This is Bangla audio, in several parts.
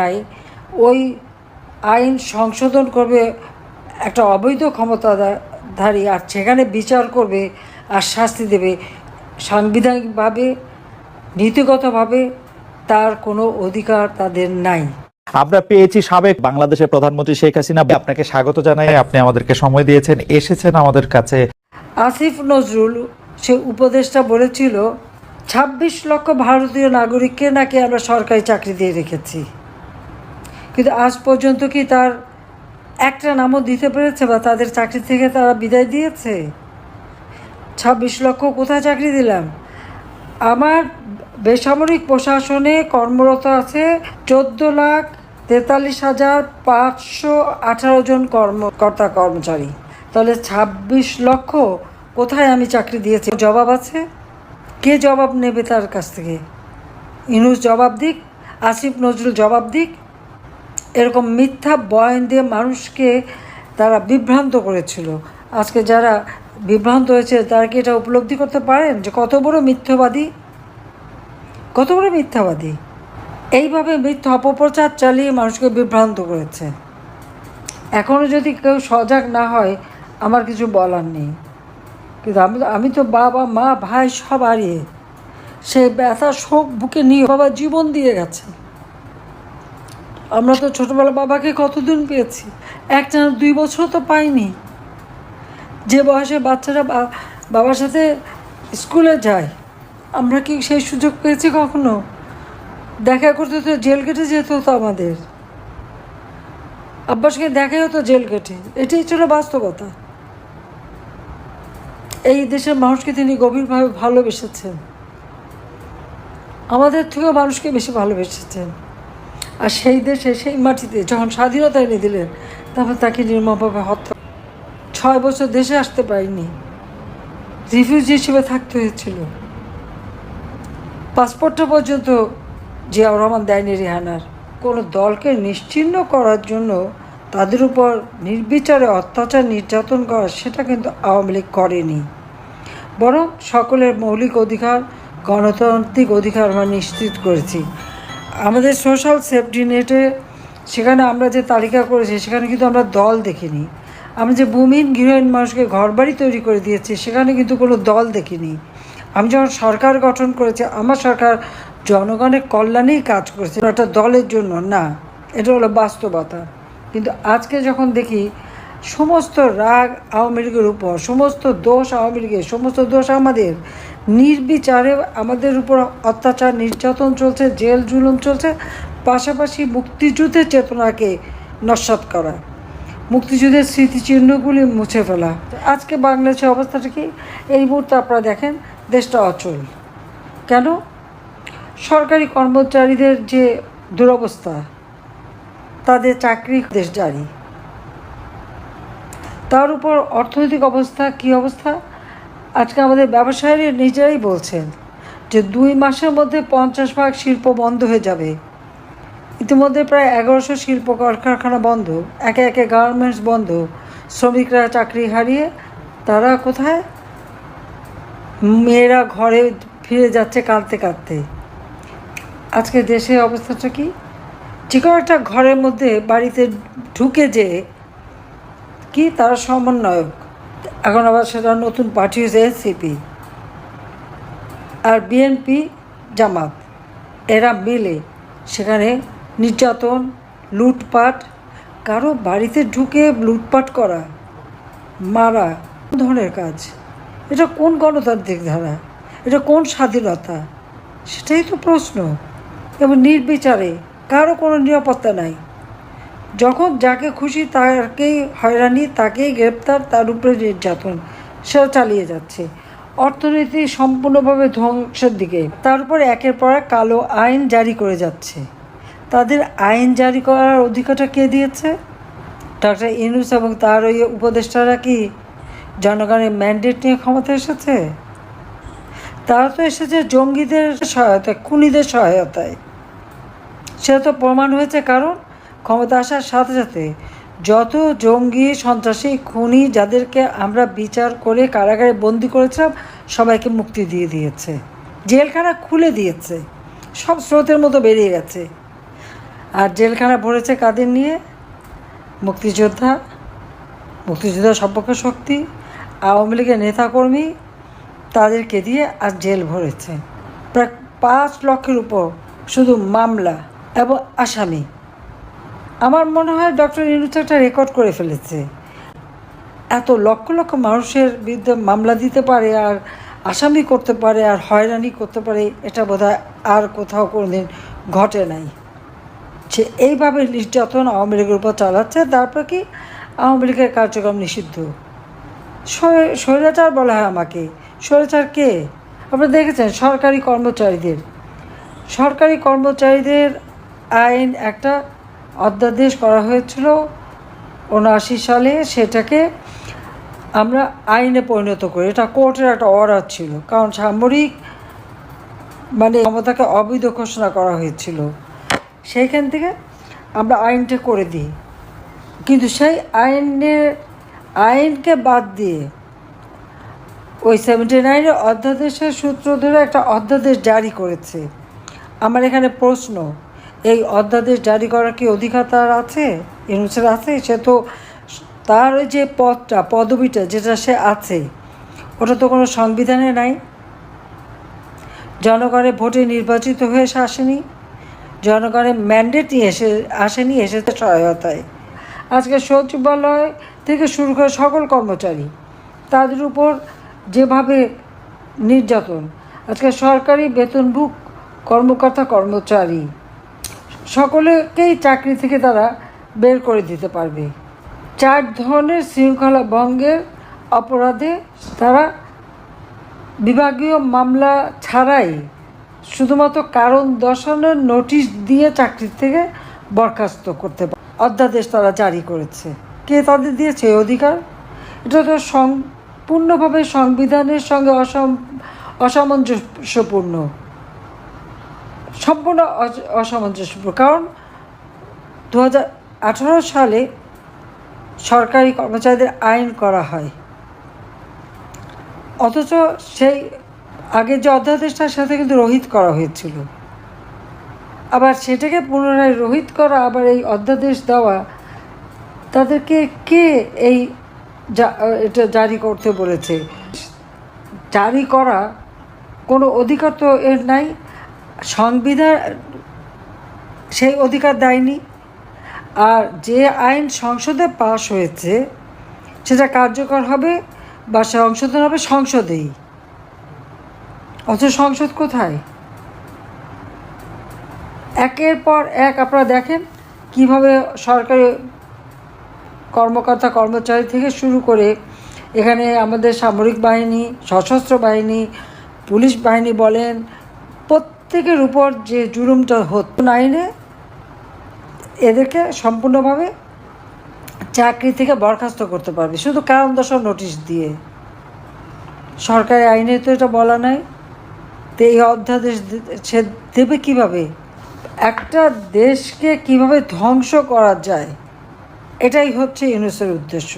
নাই ওই আইন সংশোধন করবে একটা অবৈধ ক্ষমতাধারী আর সেখানে বিচার করবে আর শাস্তি দেবে। সাংবিধানিকভাবে নীতিগতভাবে তার কোনো অধিকার তাদের নাই। আমরা পেয়েছি সাবেক বাংলাদেশের প্রধানমন্ত্রী শেখ হাসিনা। আপনাকে স্বাগত জানাই আপনি আমাদেরকে সময় দিয়েছেন এসেছেন আমাদের কাছে। আসিফ নজরুল সে উপদেষ্টা বলেছিল ছাব্বিশ লক্ষ ভারতীয় নাগরিককে নাকি আমরা সরকারি চাকরি দিয়ে রেখেছি। কিন্তু আজ পর্যন্ত কি তার একটা নামও দিতে পেরেছে বা তাদের চাকরি থেকে তারা বিদায় দিয়েছে? ছাব্বিশ লক্ষ কোথায় চাকরি দিলাম? আমার বেসামরিক প্রশাসনে কর্মরত আছে চোদ্দ লাখ তেতাল্লিশ হাজার পাঁচশো আঠারো জন কর্মকর্তা কর্মচারী। তাহলে ছাব্বিশ লক্ষ কোথায় আমি চাকরি দিয়েছি? জবাব আছে? কে জবাব নেবে তার কাছ থেকে? ইনুস জবাব দিক, আসিফ নজরুল জবাব দিক। এরকম মিথ্যা বয়ান দিয়ে মানুষকে তারা বিভ্রান্ত করেছিল। আজকে যারা বিভ্রান্ত হয়েছে, তারা কি এটা উপলব্ধি করতে পারেন যে কত বড় মিথ্যাবাদী? কত বড় মিথ্যাবাদী? এইভাবে মিথ্যা অপপ্রচার চালিয়ে মানুষকে বিভ্রান্ত করেছে। এখনও যদি কেউ সজাগ না হয়, আমার কিছু বলার নেই। কিন্তু আমি আমি তো বাবা, মা, ভাই সব হারিয়ে সে ব্যথা শোক বুকে নিয়ে বাবা জীবন দিয়ে গেছে। আমরা তো ছোটোবেলা বাবাকে কতদিন পেয়েছি? একটা দুই বছর তো পাইনি। যে বয়সে বাচ্চারা বাবার সাথে স্কুলে যায়, আমরা কি সেই সুযোগ পেয়েছি কখনো? দেখা করতে তো জেল কেটে যেতে হতো আমাদের। আব্বার সঙ্গে দেখাই হতো জেল কেটে এটাই ছিল বাস্তবতা। এই দেশের মানুষকে তিনি গভীরভাবে ভালোবেসেছেন। আমাদের থেকেও মানুষকে বেশি ভালোবেসেছেন। আর সেই দেশে, সেই মাটিতে যখন স্বাধীনতা এনে দিলেন তারপর তাকে নির্মমভাবে হত্যা ছয় বছর দেশে আসতে পারিনি রিফিউজি হিসেবে থাকতে হয়েছিল। পাসপোর্টটা পর্যন্ত জিয়াউর রহমান দেয়নি রেহানার। কোনো দলকে নিশ্চিহ্ন করার জন্য তাদের উপর নির্বিচারে অত্যাচার, নির্যাতন করা, সেটা কিন্তু আওয়ামী লীগ করেনি। বরং সকলের মৌলিক অধিকার, গণতান্ত্রিক অধিকার আমরা নিশ্চিত করেছি। আমাদের সোশ্যাল সেফটি নেটে সেখানে আমরা যে তালিকা করেছি, সেখানে কিন্তু আমরা দল দেখিনি। আমি যে ভূমিহীন গৃহহীন মানুষকে ঘরবাড়ি তৈরি করে দিয়েছি, সেখানে কিন্তু কোনো দল দেখিনি। আমি যখন সরকার গঠন করেছি, আমার সরকার জনগণের কল্যাণেই কাজ করেছে। একটা দলের জন্য না, এটা হলো বাস্তবতা। কিন্তু আজকে যখন দেখি, সমস্ত রাগ আওয়ামী লীগের উপর, সমস্ত দোষ আওয়ামী লীগের, সমস্ত দোষ আমাদের নির্বিচারে আমাদের উপর অত্যাচার, নির্যাতন চলছে, জেল জুলুম চলছে, পাশাপাশি মুক্তিযুদ্ধের চেতনাকে নস্বাত করা, মুক্তিযুদ্ধের স্মৃতিচিহ্নগুলি মুছে ফেলা। আজকে বাংলাদেশের অবস্থাটা কি? এই মুহূর্তে আপনারা দেখেন, দেশটা অচল। কেন? সরকারি কর্মচারীদের যে দুরবস্থা, তাদের চাকরি দেশ জারি। তার উপর অর্থনৈতিক অবস্থা, কি অবস্থা? আজকে আমাদের ব্যবসায়ীরা নিজেরাই বলছেন যে দুই মাসের মধ্যে পঞ্চাশ ভাগ শিল্প বন্ধ হয়ে যাবে। ইতিমধ্যে প্রায় এগারোশো শিল্প কলকারখানা বন্ধ, একে একে গার্মেন্টস বন্ধ, শ্রমিকরা চাকরি হারিয়ে তারা কোথায়? মেয়েরা ঘরে ফিরে যাচ্ছে কাঁদতে কাঁদতে। আজকে দেশের অবস্থাটা কি? যে কোনো একটা ঘরের মধ্যে বাড়িতে ঢুকে যে কি তারা সমন্বয়ক? এখন আবার সেটা নতুন পার্টি হয়েছে এনসিপি আর বিএনপি জামাত, এরা মিলে সেখানে নির্যাতন, লুটপাট, কারও বাড়িতে ঢুকে লুটপাট করা, মারা, কোন ধরনের কাজ? এটা কোন গণতান্ত্রিক ধারা? এটা কোন স্বাধীনতা? সেটাই তো প্রশ্ন। এবং নির্বিচারে কারও কোনো নিরাপত্তা নাই। যখন যাকে খুশি তাকেই হয়রানি, তাকেই গ্রেপ্তার, তার উপরে নির্যাতন। সেটা চালিয়ে যাচ্ছে। অর্থনীতি সম্পূর্ণভাবে ধ্বংসের দিকে। তার উপর একের পর এক কালো আইন জারি করে যাচ্ছে। তাদের আইন জারি করার অধিকারটা কে দিয়েছে? ডক্টর ইনুস এবং তার ওই উপদেষ্টারা কি জনগণের ম্যান্ডেট নিয়ে ক্ষমতা এসেছে? তারা তো এসেছে জঙ্গিদের সহায়তায়, খুনিদের সহায়তায়। সেটা তো প্রমাণ হয়েছে কারণ ক্ষমতা আসার সাথে সাথে যত জঙ্গি, সন্ত্রাসী, খুনি যাদেরকে আমরা বিচার করে কারাগারে বন্দি করেছিলাম, সবাইকে মুক্তি দিয়ে দিয়েছে। জেলখানা খুলে দিয়েছে। সব স্রোতের মতো বেরিয়ে গেছে। আর জেলখানা ভরেছে কাদের নিয়ে? মুক্তিযোদ্ধা মুক্তিযোদ্ধা সম্পর্ক শক্তি, আওয়ামী লীগের নেতাকর্মী, তাদেরকে দিয়ে আর জেল ভরেছে। প্রায় পাঁচ লক্ষের উপর শুধু মামলা এবং আসামি। আমার মনে হয় ডক্টর ইউনুস একটা রেকর্ড করে ফেলেছে। এত লক্ষ লক্ষ মানুষের বিরুদ্ধে মামলা দিতে পারে আর আসামি করতে পারে আর হয়রানি করতে পারে, এটা বোধহয় আর কোথাও কোনোদিন ঘটে নাই। সে এইভাবে নির্যাতন আওয়ামী লীগের উপর চালাচ্ছে, তারপর কি আওয়ামী লীগের কার্যক্রম নিষিদ্ধ? স্বৈরাচার বলা হয় আমাকে। স্বৈরাচার কে? আপনারা দেখেছেন, সরকারি কর্মচারীদের। সরকারি কর্মচারীদের আইন একটা অধ্যাদেশ করা হয়েছিল উনআশি সালে সেটাকে আমরা আইনে পরিণত করি। এটা কোর্টের একটা অর্ডার ছিল। কারণ সামরিক মানে ক্ষমতাকে অবৈধ ঘোষণা করা হয়েছিল। সেইখান থেকে আমরা আইনটা করে দিই। কিন্তু সেই আইনের আইনকে বাদ দিয়ে ওই সেভেন্টি নাইনের অধ্যাদেশের সূত্র ধরে একটা অধ্যাদেশ জারি করেছে। আমার এখানে প্রশ্ন এই অধ্যাদেশ জারি করার কি অধিকার তার আছে? ইউনুসের আছে? সে তো তার ওই যে পদটা পদবিটা যেটা সে আছে, ওটা তো কোনো সংবিধানে নাই। জনগণের ভোটে নির্বাচিত হয়ে সে আসেনি। জনগণের ম্যান্ডেট নিয়ে এসে আসেনি, এসেছে সহায়তায়। আজকে সচিবালয় থেকে শুরু করে সকল কর্মচারী তাদের উপর যেভাবে নির্যাতন, আজকে সরকারি বেতনভুক কর্মকর্তা কর্মচারী সকলেকেই চাকরি থেকে তারা বের করে দিতে পারবে। চার ধরনের শৃঙ্খলা ভঙ্গের অপরাধে তারা বিভাগীয় মামলা ছাড়াই শুধুমাত্র কারণ দর্শানোর নোটিশ দিয়ে চাকরি থেকে বরখাস্ত করতে পারে। অধ্যাদেশ তারা জারি করেছে। কে তাদের দিয়েছে অধিকার? এটা তো সম্পূর্ণভাবে সংবিধানের সঙ্গে অসম, অসামঞ্জস্যপূর্ণ। সম্পূর্ণ অস- অসামঞ্জস্যপূর্ণ। কারণ দু হাজার আঠারো সালে সরকারি কর্মচারীদের আইন করা হয়। অথচ সেই আগের যে অধ্যাদেশটার সাথে কিন্তু রোহিত করা হয়েছিল। আবার সেটাকে পুনরায় রোহিত করা, আবার এই অধ্যাদেশ দেওয়া, তাদেরকে কে এই এটা জারি করতে বলেছে? জারি করা কোনো অধিকার তো এর নাই। সংবিধান, সেই অধিকার দেয়নি। আর যে আইন সংসদে পাশ হয়েছে, সেটা কার্যকর হবে বা সংশোধন হবে সংসদেই। অথচ সংসদ কোথায়? একের পর এক আপনারা দেখেন কীভাবে সরকারি কর্মকর্তা, কর্মচারী থেকে শুরু করে এখানে আমাদের সামরিক বাহিনী, সশস্ত্র বাহিনী, পুলিশ বাহিনী বলেন প্রত্যেকের উপর যে জুলুমটা হতো আইনে এদেরকে সম্পূর্ণভাবে চাকরি থেকে বরখাস্ত করতে পারবে। শুধু কারণ দশা নোটিশ দিয়ে। সরকারি আইনে তো এটা বলা নাই। তো এই অধ্যাদেশ সে দেবে কীভাবে? একটা দেশকে কীভাবে ধ্বংস করা যায়? এটাই হচ্ছে ইউনুসের উদ্দেশ্য।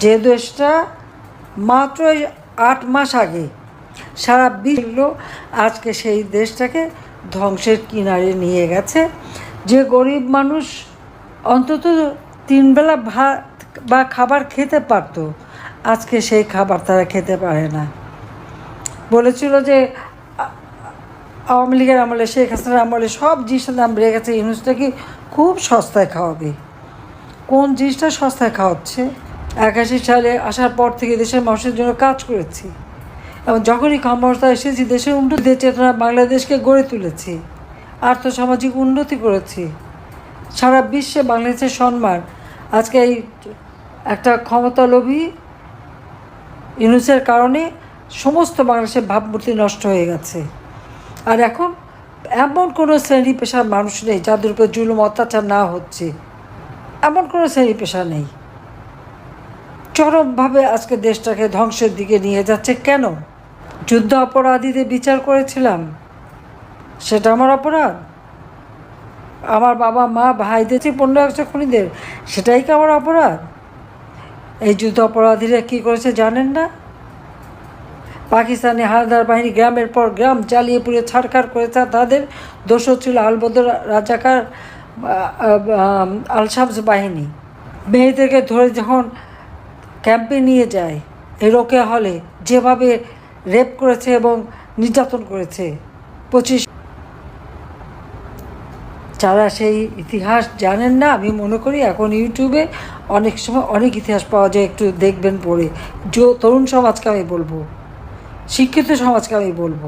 যে দেশটা মাত্র আট মাস আগে সারা বিশ্ব আজকে সেই দেশটাকে ধ্বংসের কিনারে নিয়ে গেছে। যে গরিব মানুষ অন্তত তিনবেলা ভাত বা খাবার খেতে পারতো, আজকে সেই খাবার তারা খেতে পারে না। বলেছিল যে আওয়ামী লীগের আমলে, শেখ হাসিনার আমলে সব জিনিসের দাম বেড়ে গেছে। ইউনুসটা কি খুব সস্তায় খাওয়াবে? কোন জিনিসটা সস্তায় খাওয়াচ্ছে? একাশি সালে আসার পর থেকে দেশের মানুষের জন্য কাজ করেছি। এবং যখনই ক্ষমতা এসেছি দেশের উন্নতির চেতনা বাংলাদেশকে গড়ে তুলেছি, আর্থসামাজিক উন্নতি করেছি। সারা বিশ্বে বাংলাদেশের সম্মান। আজকে এই একটা ক্ষমতালোভী ইউনুসের কারণে সমস্ত বাংলাদেশের ভাবমূর্তি নষ্ট হয়ে গেছে। আর এখন এমন কোনো শ্রেণি পেশার মানুষ নেই যাদের উপর জুলুম, অত্যাচার না হচ্ছে। এমন কোনো শ্রেণি পেশা নেই। চরমভাবে আজকে দেশটাকে ধ্বংসের দিকে নিয়ে যাচ্ছে কেন? যুদ্ধ অপরাধীদের বিচার করেছিলাম। সেটা আমার অপরাধ। আমার বাবা, মা ভাইদের যে পনেরো একশো খুনিদের, সেটাই কি আমার অপরাধ? এই যুদ্ধ অপরাধীরা কী করেছে জানেন না? পাকিস্তানি হালদার বাহিনী গ্রামের পর গ্রাম জ্বালিয়ে পুড়িয়ে ছাড়খাড় করেছে। তাদের দোষর ছিল আলবদর রাজাকার আলশাবস বাহিনী। মেয়েদেরকে ধরে যখন ক্যাম্পে নিয়ে যায় এই রোকেয়া হলে যেভাবে রেপ করেছে এবং নির্যাতন করেছে। পঁচিশ যারা সেই ইতিহাস জানেন না, আমি মনে করি এখন ইউটিউবে অনেক সময় অনেক ইতিহাস পাওয়া যায়, একটু দেখবেন পড়ে। যো তরুণ সমাজকে আমি বলব, শিক্ষিত সমাজকে আমি বলব,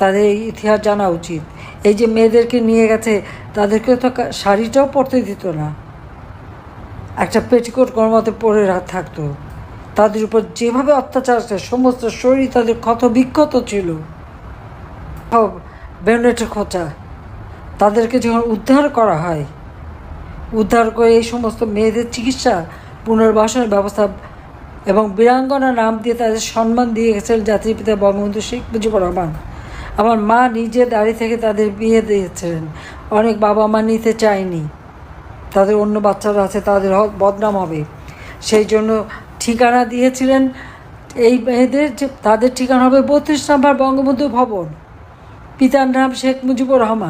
তাদের এই ইতিহাস জানা উচিত। এই যে মেয়েদেরকে নিয়ে গেছে, তাদেরকে তো শাড়িটাও পরতে দিত না। একটা পেটিকোট কর্মতে পরে থাকতো। তাদের উপর যেভাবে অত্যাচার আছে, সমস্ত শরীর তাদের ক্ষত বিক্ষত ছিল। বেনেটের খোঁচা। তাদেরকে যখন উদ্ধার করা হয়, উদ্ধার করে এই সমস্ত মেয়েদের চিকিৎসা, পুনর্বাসনের ব্যবস্থা এবং বীরাঙ্গনা নাম দিয়ে তাদের সম্মান দিয়ে গেছেন জাতির পিতা বঙ্গবন্ধু শেখ মুজিবুর রহমান। আমার মা নিজে দাঁড়িয়ে থেকে তাদের বিয়ে দিয়েছিলেন। অনেক বাবা মা নিতে চায়নি। তাদের অন্য বাচ্চারা আছে, তাদের বদনাম হবে। সেই জন্য ঠিকানা দিয়েছিলেন এই মেয়েদের তাদের ঠিকানা হবে বত্রিশ নম্বর বঙ্গবন্ধু ভবন। পিতার নাম শেখ মুজিবুর রহমান।